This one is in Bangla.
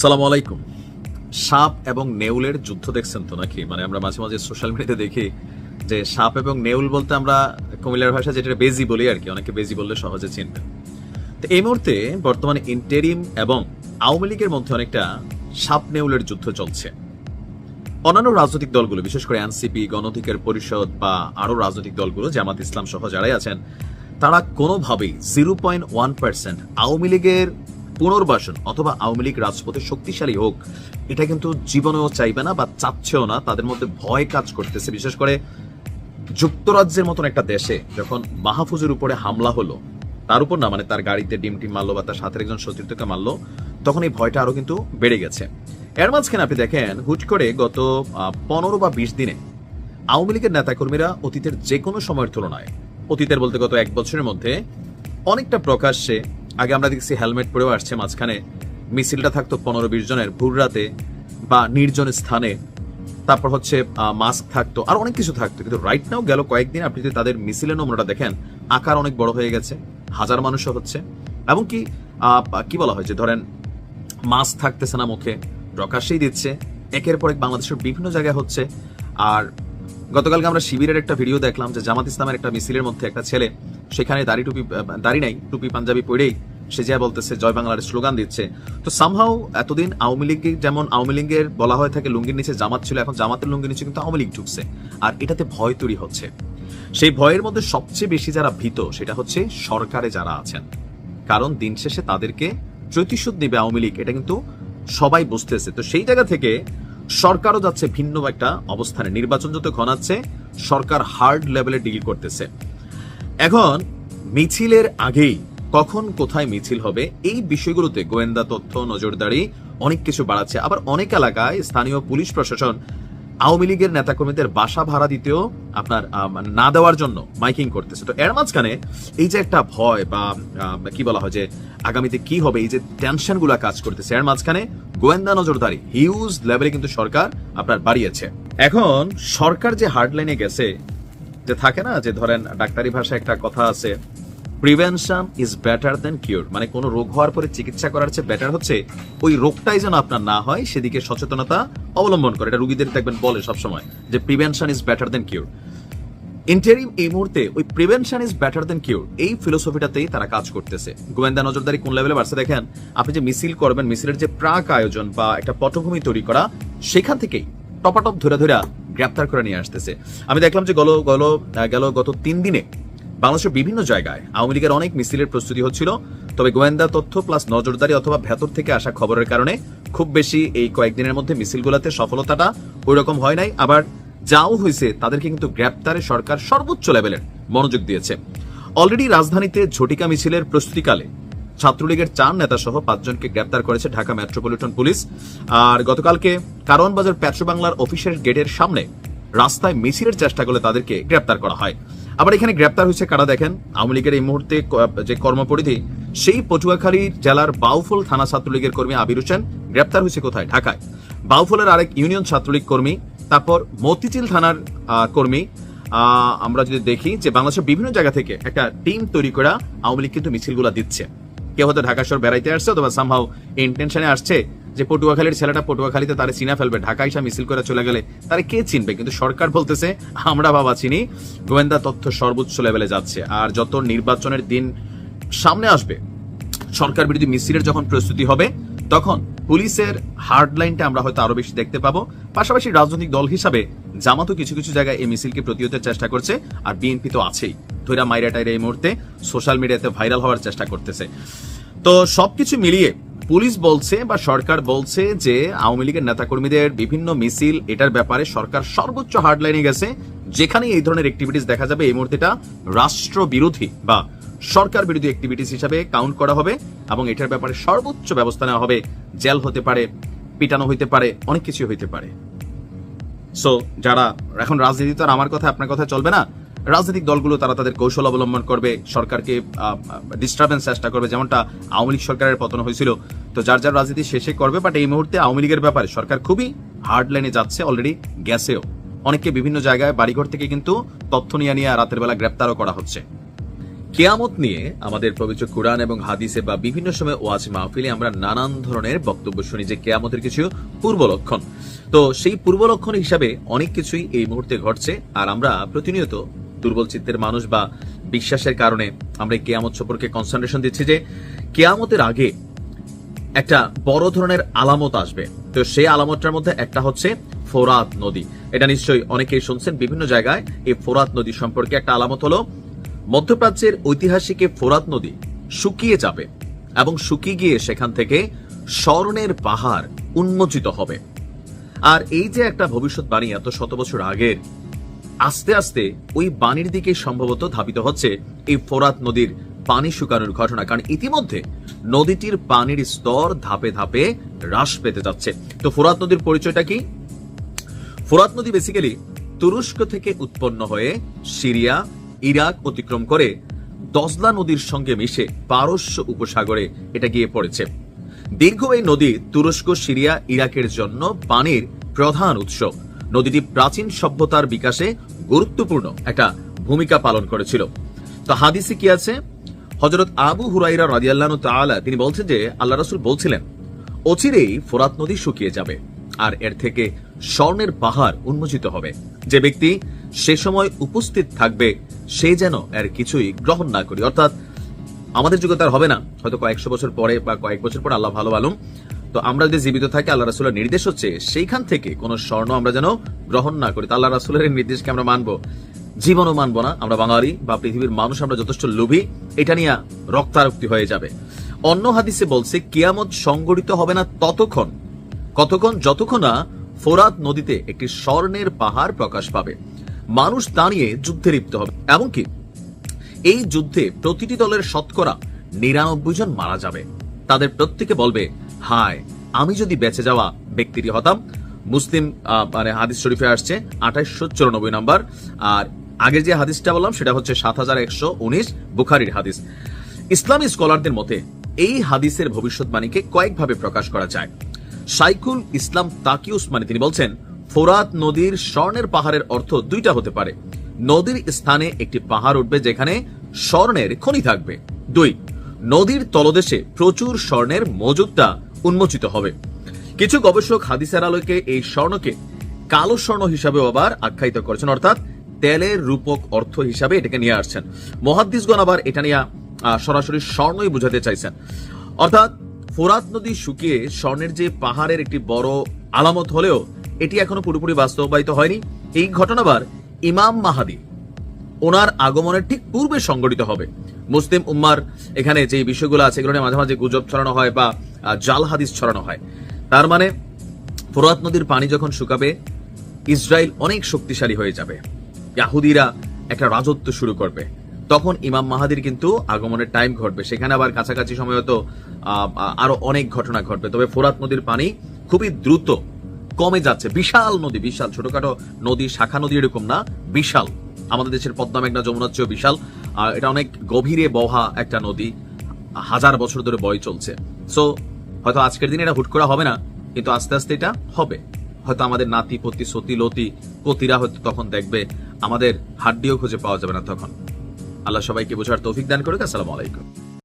সালাম আলাইকুম। সাপ এবং নেউলের যুদ্ধ দেখছেন তো নাকি? মানে আমরা মাঝে মাঝে সোশ্যাল মিডিয়াতে দেখি যে সাপ এবং নেউল বলতে আমরা কুমিল্লার ভাষা যেটা বেজি বলি আর কি, অনেকে বেজি বললে সহজে চিনবে তো এই মুহূর্তে বর্তমানে ইন্টেরিম এবং আওয়ামী লীগের মধ্যে অনেকটা সাপ নেউলের যুদ্ধ চলছে। অন্যান্য রাজনৈতিক দলগুলো, বিশেষ করে এনসিপি, গণঅধিকার পরিষদ বা আরও রাজনৈতিক দলগুলো, জামাত ইসলাম সহ যারাই আছেন, তারা কোনোভাবেই zero point one percent Awami লীগের পুনর্বাসন অথবা আওয়ামী লীগ রাজপথে শক্তিশালী হোক, এটা কিন্তু জীবনেও চাইবে না বা চাচ্ছেও না, তাদের মধ্যে ভয় কাজ করতেছে। বিশেষ করে যুক্তরাজ্যের মতন একটা দেশে যখন মাহফুজের উপরে হামলা হলো, তার উপর না মানে তার গাড়িতে ডিম টিম মারলো বা তার সাথে একজন সতীর্থকে মারলো, তখন এই ভয়টা আরও কিন্তু বেড়ে গেছে। এর মাঝখানে আপনি দেখেন, হুট করে গত পনেরো বা বিশ দিনে আওয়ামী লীগের নেতাকর্মীরা অতীতের যে কোনো সময়ের তুলনায়, অতীতের বলতে গত এক বছরের মধ্যে অনেকটা প্রকাশ্যে আগে আমরা দেখছি হেলমেট পরেও আসছে মাঝখানে। মিছিলটা থাকতো পনেরো বিশ জনের ভোর রাতে বা নির্জন স্থানে। তারপর হচ্ছে মাস্ক থাকতো, আর অনেক কিছু থাকতো। কিন্তু রাইট নাও গেল কয়েকদিন, আপনি যদি তাদের মিছিলের নমুনাটা দেখেন, আকার অনেক বড় হয়ে গেছে, হাজার মানুষও হচ্ছে। এবং কি বলা হয় যে ধরেন, মাস্ক থাকতেছে না মুখে প্রকাশ্যেই দিচ্ছে। একের পর এক বাংলাদেশের বিভিন্ন জায়গায় হচ্ছে। আর গতকালকে আমরা শিবিরের একটা ভিডিও দেখলাম যে জামাত ইসলামের একটা মিছিলের মধ্যে একটা ছেলে, সেখানে দাড়ি টুপি, দাড়ি নাই, টুপি, পাঞ্জাবি পরেই সে যা বলতেছে, জয় বাংলার স্লোগান দিচ্ছে। তো সামহাও এতদিন আওয়ামী লীগ যেমন আওয়ামী লীগের বলা হয়ে থাকে, লুঙ্গির নিচে জামাত ছিল, এখন জামাতের লুঙ্গির নিচে কিন্তু আওয়ামী লীগ ঢুকছে। আর এটাতে ভয় তৈরি হচ্ছে। সেই ভয়ের মধ্যে সবচেয়ে বেশি যারা ভীত, সেটা হচ্ছে সরকারে যারা আছেন। কারণ দিন শেষে তাদেরকে প্রতিশোধ নেবে আওয়ামী লীগ, এটা কিন্তু সবাই বুঝতেছে। তো সেই জায়গা থেকে সরকারও যাচ্ছে ভিন্ন একটা অবস্থানে। নির্বাচন যত ঘনাচ্ছে সরকার হার্ড লেভেলে ডিল করতেছে। এখন, মিছিলের আগেই কখন কোথায় মিছিল হবে, এই বিষয়গুলোতে গোয়েন্দা তথ্য, নজরদারি অনেক কিছু বাড়াচ্ছে। আবার অনেক এলাকায় স্থানীয় পুলিশ প্রশাসন আওয়ামী লীগের নেতাকর্মীদের বাসা ভাড়া দিতেও আপনার মানে না দেওয়ার জন্য মাইকিং করতেছে। তো এর মাঝখানে এই যে একটা ভয় বা কি বলা হয় যে আগামীতে কি হবে, এই যে টেনশনগুলা কাজ করতেছে, এর মাঝখানে গোয়েন্দা নজরদারি, হিউজ লেভেলে কিন্তু সরকার আপনার বাড়িয়েছে। এখন সরকার যে হার্ডলাইনে গেছে, যে থাকে না, যে ধরেন ডাক্তারি ভাষায় একটা কথা আছে prevention is better than cure মানে কোনো রোগ হওয়ার পরে চিকিৎসা করার চেয়ে বেটার হচ্ছে ওই রোগটাই যেন আপনার না হয়, সেদিকে সচেতনতা অবলম্বন করে। এটা রুগীদের দেখবেন বলে সবসময় যে prevention is better than cure interim এই মুহূর্তে ওই prevention is better than cure এই ফিলোসফিটাতেই তারা কাজ করতেছে। গোয়েন্দা নজরদারি কোন লেভেলে বাড়ছে দেখেন, আপনি যে মিছিল করবেন, মিছিলের যে প্রাক আয়োজন বা একটা পটভূমি তৈরি করা, সেখান থেকেই টপাটপ ধরে ধরে গ্রেপ্তার করে নিয়ে আসতেছে। আমি দেখলাম যে গল গল, গেল গত তিন দিনে বাংলাদেশের বিভিন্ন জায়গায় আওয়ামী লীগের অনেক মিছিলের প্রস্তুতি হচ্ছিল, তবে গোয়েন্দা তথ্য প্লাস নজরদারি অথবা ভেতর থেকে আসা খবরের কারণে খুব বেশি এই কয়েকদিনের মধ্যে মিছিলগুলোতে সফলতাটা ওই রকম হয় নাই। আবার যাও হয়েছে তাদেরকে কিন্তু গ্রেপ্তারে সরকার সর্বোচ্চ লেভেলের মনোযোগ দিয়েছে। অলরেডি রাজধানীতে ঝটিকা মিছিলের প্রস্তুতিকালে ছাত্রলীগের চার নেতা সহ পাঁচজনকে গ্রেপ্তার করেছে ঢাকা মেট্রোপলিটন পুলিশ। আর গতকালকে বাজার পেট্রো বাংলার অফিসের গেটের সামনে রাস্তায় মিছিলের চেষ্টা করলে তাদেরকে গ্রেপ্তার করা হয়। আবার এখানে গ্রেপ্তার হয়েছে কারা দেখেন? আওয়ামী লীগের এই মুহূর্তে যে কর্মপরিধি, সেই পটুয়াখালী জেলার বাউফল থানা ছাত্রলীগের কর্মী আবির হোসেন গ্রেপ্তার হয়েছে কোথায়? ঢাকায়। বাউফলের আরেক ইউনিয়ন ছাত্রলীগ কর্মী, তারপর মতিঝিল থানার কর্মী। আমরা যদি দেখি যে বাংলাদেশের বিভিন্ন জায়গা থেকে একটা টিম তৈরি করা আওয়ামী লীগ কিন্তু মিছিলগুলো দিচ্ছে। কেউ হয়তো ঢাকা শহর বেড়াইতে আসছে অথবা সামহাও ইন্টেনশনে আসছে। যে পটুয়াখালীর ছেলেটা পটুয়াখালীতে তারা চিনা ফেলবে, ঢাকা এসে মিছিল করে চলে গেলে, তারা কে চিনবে? কিন্তু সরকার বলতেছে, আমরা বাবা চিনি গোয়েন্দা তথ্য সর্বোচ্চ লেভেলে যাচ্ছে, আর যত নির্বাচনের দিন সামনে আসবে, সরকার বিরোধী মিছিলের যখন প্রস্তুতি হবে, তখন পুলিশের হার্ড লাইনটা আমরা হয়তো আরও বেশি দেখতে পাবো। পাশাপাশি রাজনৈতিক দল হিসাবে, জামাতও কিছু কিছু জায়গায় এই মিছিলকে প্রতিহতের চেষ্টা করছে, আর বিএনপি তো আছেই। ধৈরা মাইরা টাইরা এই মুহূর্তে সোশ্যাল মিডিয়াতে ভাইরাল হওয়ার চেষ্টা করতেছে। তো সবকিছু মিলিয়ে পুলিশ বলছে বা সরকার বলছে যে আওয়ামী লীগের নেতাকর্মীদের বিভিন্ন মিছিল, এটার ব্যাপারে সরকার সর্বোচ্চ হার্ডলাইনে গেছে। যেখানে এই ধরনের অ্যাক্টিভিটিস দেখা যাবে, এই মুহূর্তে রাষ্ট্র বিরোধী বা সরকার বিরোধী অ্যাক্টিভিটিস হিসাবে কাউন্ট করা হবে এবং এটার ব্যাপারে সর্বোচ্চ ব্যবস্থা নেওয়া হবে। জেল হতে পারে, পিটানো হইতে পারে, অনেক কিছু হইতে পারে। সো যারা এখন রাজনীতি তো আর আমার কথা, আপনার কথা চলবে না রাজনৈতিক দলগুলো তারা তাদের কৌশল অবলম্বন করবে, সরকারকে ডিস্টারবেন্স চেষ্টা করবে, যেমনটা আওয়ামী লীগ সরকারের পতন হয়েছিল। তো যার যার রাজনীতি শেষে করবে বাট এই মুহূর্তে আওয়ামী লীগের ব্যাপারে সরকার খুবই হার্ড লাইনে যাচ্ছে অলরেডি গেছেও অনেককে বিভিন্ন জায়গায় বাড়িঘর থেকে কিন্তু তথ্য নিয়ে নিয়ে রাতের বেলা গ্রেপ্তারও করা হচ্ছে। কেয়ামত নিয়ে আমাদের পবিত্র কোরআন এবং হাদিসে বা বিভিন্ন সময় ওয়াজ মাহফিলে আমরা নানান ধরনের বক্তব্য শুনি যে কেয়ামতের কিছু পূর্ব লক্ষণ। তো সেই পূর্ব লক্ষণ হিসাবে অনেক কিছুই এই মুহূর্তে ঘটছে, আর আমরা প্রতিনিয়ত দুর্বল চিত্তের মানুষ বা বিশ্বাসের কারণে আমরা এই কেয়ামত সম্পর্কে কনসেন্ট্রেশন দিচ্ছি যে কেয়ামতের আগে একটা বড় ধরনের আলামত আসবে। তো সেই আলামতটার মধ্যে একটা হচ্ছে ফোরাত নদী। এটা নিশ্চয়ই অনেকেই শুনছেন, বিভিন্ন জায়গায় এই ফোরাত নদী সম্পর্কে একটা আলামত হলো, মধ্যপ্রাচ্যের ঐতিহাসিক ফোরাত নদী শুকিয়ে যাবে এবং শুকিয়ে গিয়ে সেখান থেকে স্বর্ণের পাহাড় উন্মোচিত হবে। আর এই যে একটা ভবিষ্যৎবাণী এত শত বছর আগের আস্তে আস্তে ওই বাণীর দিকে সম্ভবত ধাবিত হচ্ছে এই ফোরাত নদীর পানি শুকানোর ঘটনা, কারণ ইতিমধ্যে নদীটির পানির স্তর ধাপে ধাপে হ্রাস পেতে যাচ্ছে। তো ফোরাত নদীর পরিচয়টা কি? ফোরাত নদী বেসিক্যালি তুরস্ক থেকে উৎপন্ন হয়ে সিরিয়া, ইরাক অতিক্রম করে দজলা নদীর সঙ্গে মিশে পারস্য উপসাগরে এটা গিয়ে পড়েছে। দীর্ঘ এই নদী তুরস্ক, সিরিয়া, ইরাকের জন্য পানির প্রধান উৎস। নদীটি প্রাচীন সভ্যতার বিকাশে গুরুত্বপূর্ণ একটা ভূমিকা পালন করেছিল। তো হাদিসে কি আছে? হজরত আবু হুরাইরা রাজিয়াল্লাহ তাআলা, তিনি বলছেন যে, আল্লাহ রাসূল বলছিলেন, অচিরেই ফোরাত নদী শুকিয়ে যাবে আর এর থেকে স্বর্ণের পাহাড় উন্মোচিত হবে। যে ব্যক্তি সে সময় উপস্থিত থাকবে, সে যেন এর কিছুই গ্রহণ না করি। অর্থাৎ আমাদের যুগে তার হবে না। হয়তো কয়েকশো বছর পরে বা কয়েক বছর পরে, আল্লাহ ভালো ভালুম তো আমরা যদি জীবিত থাকি আল্লাহ রাসুলের নির্দেশ হচ্ছে সেইখান থেকে কোনো স্বর্ণ আমরা যেন গ্রহণ না করি। আল্লাহ রাসুলের নির্দেশকে আমরা মানবো। জীবনও মানবো না। আমরা বাঙালি বা পৃথিবীর মানুষ, আমরা যথেষ্ট লোভী। এটা নিয়ে রক্তারক্তি হয়ে যাবে। অন্য হাদিসে বলছে, কিয়ামত সংগঠিত হবে না ততক্ষণ। কতক্ষণ? যতক্ষণ না ফোরাত নদীতে একটি স্বর্ণের পাহাড় প্রকাশ পাবে। মানুষ দাঁড়িয়ে যুদ্ধে লিপ্ত হবে। এমনকি এই যুদ্ধে প্রতিটি দলের শতকরা নিরানব্বই জন মারা যাবে। তাদের প্রত্যেকে বলবে হায়, আমি যদি বেঁচে যাওয়া ব্যক্তিটি হতাম। মুসলিম মানে হাদিস শরীফে আসছে আঠাইশশো চুরানব্বই নম্বর। আর আগের যে হাদিসটা বললাম, সেটা হচ্ছে সাত হাজার একশো উনিশ বুখারির হাদিস। ইসলামী স্কলারদের মতে, এই হাদিসের ভবিষ্যৎবাণীকে কয়েকভাবে প্রকাশ করা যায়। সাইকুল ইসলাম তাকি উসমানী, তিনি বলছেন, ফোরাত নদীর স্বর্ণের পাহাড়ের অর্থ দুইটা হতে পারে। নদীর স্থানে একটি পাহাড় উঠবে যেখানে স্বর্ণের খনি থাকবে। দুই, নদীর তলদেশে প্রচুর স্বর্ণের মজুদটা উন্মোচিত হবে। কিছু গবেষক হাদিসের আলোকে এই স্বর্ণকে কালো স্বর্ণ হিসাবে আবার আখ্যায়িত করেছেন। অর্থাৎ তেলের রূপক অর্থ হিসাবে এটাকে নিয়ে আসছেন। মহাদ্দিসগণ আবার এটা নিয়ে সরাসরি স্বর্ণই বোঝাতে চাইছেন। অর্থাৎ ফোরাত নদী শুকিয়ে স্বর্ণের যে পাহাড়ের একটি বড় আলামত হলেও এটি এখনও পুরোপুরি বাস্তবায়িত হয়নি। এই ঘটনাবার ইমাম মাহাদি ওনার আগমনের ঠিক পূর্বে সংগঠিত হবে। মুসলিম উম্মার এখানে যে বিষয়গুলো আছে, এগুলো মাঝে মাঝে গুজব ছড়ানো হয় বা জাল হাদিস ছড়ানো হয়। তার মানে ফোরাত নদীর পানি যখন শুকাবে, ইসরায়েল অনেক শক্তিশালী হয়ে যাবে। ইয়াহুদিরা একটা রাজত্ব শুরু করবে। তখন ইমাম মাহাদির কিন্তু আগমনের টাইম ঘটবে। সেখানে আবার কাছাকাছি সময় হয়তো আরও অনেক ঘটনা ঘটবে। তবে ফোরাত নদীর পানি খুবই দ্রুত কমে যাচ্ছে। বিশাল নদী, বিশাল, ছোটখাটো নদী, শাখা নদী এরকম না, বিশাল। আমাদের দেশের পদ্মা মেঘনা যমুনার চেয়েও বিশাল। আর এটা অনেক গভীরে বহা একটা নদী, হাজার বছর ধরে বয় চলছে। সো হয়তো আজকের দিনে এটা হুট করা হবে না, কিন্তু আস্তে আস্তে এটা হবে। হয়তো আমাদের নাতি, পতি, সতী, লতি কতিরা হয়তো তখন দেখবে, আমাদের হাড্ডিও খুঁজে পাওয়া যাবে না তখন। আল্লাহ সবাইকে বোঝার তৌফিক দান করুক। আসসালামু আলাইকুম।